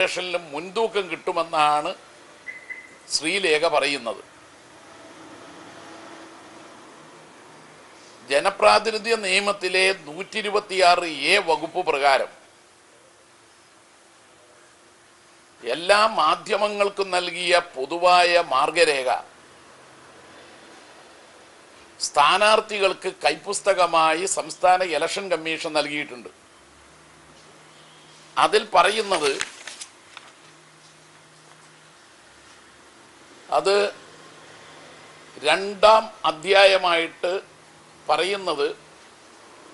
സ്റ്റേഷനിലും മുൻതൂക്കം കിട്ടുമെന്നാണ് ശ്രീലേഖ പറയുന്നത്. ജനപ്രാതിനിധ്യ നിയമത്തിലെ നൂറ്റി ഇരുപത്തിയാറ് എ വകുപ്പ് പ്രകാരം എല്ലാ മാധ്യമങ്ങൾക്കും നൽകിയ പൊതുവായ മാർഗരേഖ സ്ഥാനാർത്ഥികൾക്ക് കൈപ്പുസ്തകമായി സംസ്ഥാന ഇലക്ഷൻ കമ്മീഷൻ നൽകിയിട്ടുണ്ട്. അതിൽ പറയുന്നത് അത് രണ്ടാം അധ്യായമായിട്ട് പറയുന്നത്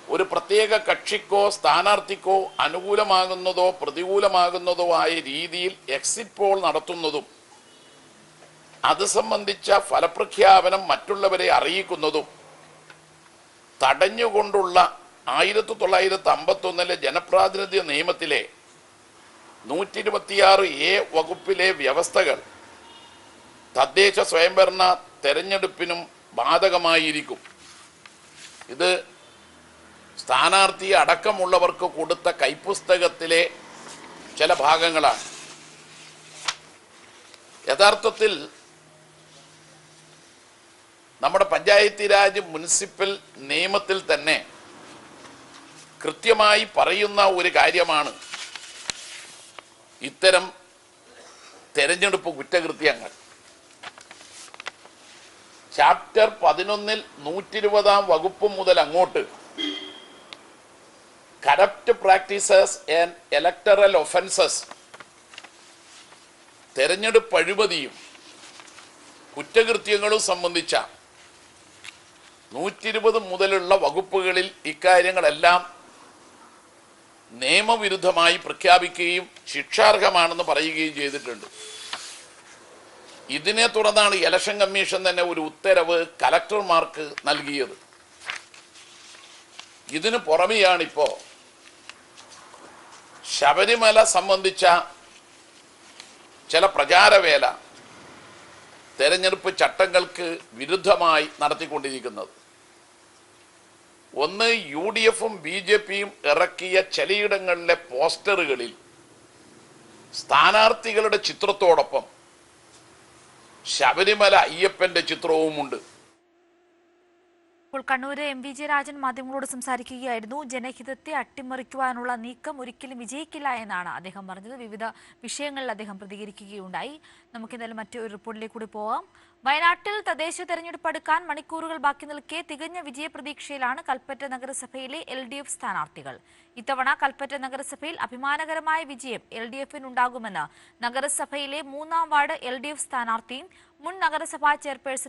ഒരു പ്രത്യേക കക്ഷിക്കോ സ്ഥാനാർത്ഥിക്കോ അനുകൂലമാകുന്നതോ പ്രതികൂലമാകുന്നതോ ആയ രീതിയിൽ എക്സിറ്റ് പോൾ നടത്തുന്നതും അത് സംബന്ധിച്ച ഫലപ്രഖ്യാപനം മറ്റുള്ളവരെ അറിയിക്കുന്നതും തടഞ്ഞുകൊണ്ടുള്ള ആയിരത്തി തൊള്ളായിരത്തി അമ്പത്തൊന്നിലെ ജനപ്രാതിനിധ്യ നിയമത്തിലെ നൂറ്റി ഇരുപത്തിയാറ് എ വകുപ്പിലെ വ്യവസ്ഥകൾ തദ്ദേശ സ്വയംഭരണ തെരഞ്ഞെടുപ്പിനും ബാധകമായിരിക്കും. ഇത് സ്ഥാനാർത്ഥി അടക്കമുള്ളവർക്ക് കൊടുത്ത കൈപ്പുസ്തകത്തിലെ ചില ഭാഗങ്ങളാണ്. യഥാർത്ഥത്തിൽ നമ്മുടെ പഞ്ചായത്തി രാജ് മുനിസിപ്പൽ നിയമത്തിൽ തന്നെ കൃത്യമായി പറയുന്ന ഒരു കാര്യമാണ്. ഇത്തരം തെരഞ്ഞെടുപ്പ് കുറ്റകൃത്യങ്ങൾ. ചാപ്റ്റർ പതിനൊന്നിൽ നൂറ്റി ഇരുപതാം വകുപ്പ് മുതൽ അങ്ങോട്ട്. Corrupt practices and electoral offences തെരഞ്ഞെടുപ്പ് അഴിമതിയും കുറ്റകൃത്യങ്ങളും സംബന്ധിച്ച നൂറ്റി ഇരുപത് മുതലുള്ള വകുപ്പുകളിൽ ഇക്കാര്യങ്ങളെല്ലാം നിയമവിരുദ്ധമായി പ്രഖ്യാപിക്കുകയും ശിക്ഷാർഹമാണെന്ന് പറയുകയും ചെയ്തിട്ടുണ്ട്. ഇതിനെ തുടർന്നാണ് ഇലക്ഷൻ കമ്മീഷൻ തന്നെ ഒരു ഉത്തരവ് കലക്ടർമാർക്ക് നൽകിയത്. ഇതിന് പുറമെയാണിപ്പോ ശബരിമല സംബന്ധിച്ച ചില പ്രചാരവേല തെരഞ്ഞെടുപ്പ് ചട്ടങ്ങൾക്ക് വിരുദ്ധമായി നടത്തിക്കൊണ്ടിരിക്കുന്നത്. ഒന്ന് യു ഡി എഫും ബി ജെ പിയും ഇറക്കിയ ചിലയിടങ്ങളിലെ പോസ്റ്ററുകളിൽ സ്ഥാനാർത്ഥികളുടെ ചിത്രത്തോടൊപ്പം ശബരിമല അയ്യപ്പന്റെ ചിത്രവുമുണ്ട്. ഇപ്പോൾ Kannur M V J Rajan മാധ്യമങ്ങളോട് സംസാരിക്കുകയായിരുന്നു. ജനഹിതത്തെ അട്ടിമറിക്കുവാനുള്ള നീക്കം ഒരിക്കലും വിജയിക്കില്ല എന്നാണ് അദ്ദേഹം പറഞ്ഞത്. വിവിധ വിഷയങ്ങളിൽ അദ്ദേഹം പ്രതികരിക്കുകയുണ്ടായി. നമുക്കെന്തായാലും മറ്റൊരു റിപ്പോർട്ടിലേക്ക് കൂടി പോവാം. വയനാട്ടിൽ തദ്ദേശ തെരഞ്ഞെടുപ്പ് അടുക്കാൻ മണിക്കൂറുകൾ ബാക്കി നിൽക്കെ തികഞ്ഞ വിജയപ്രതീക്ഷയിലാണ് കൽപ്പറ്റ നഗരസഭയിലെ എൽ ഡി എഫ് സ്ഥാനാർത്ഥികൾ. ഇത്തവണ കൽപ്പറ്റ നഗരസഭയിൽ അഭിമാനകരമായ വിജയം എൽ ഡി എഫിനുണ്ടാകുമെന്ന് നഗരസഭയിലെ മൂന്നാം വാർഡ് എൽ ഡി എഫ് സ്ഥാനാർത്ഥിയും മുൻ നഗരസഭാ ചെയർപേഴ്സൺ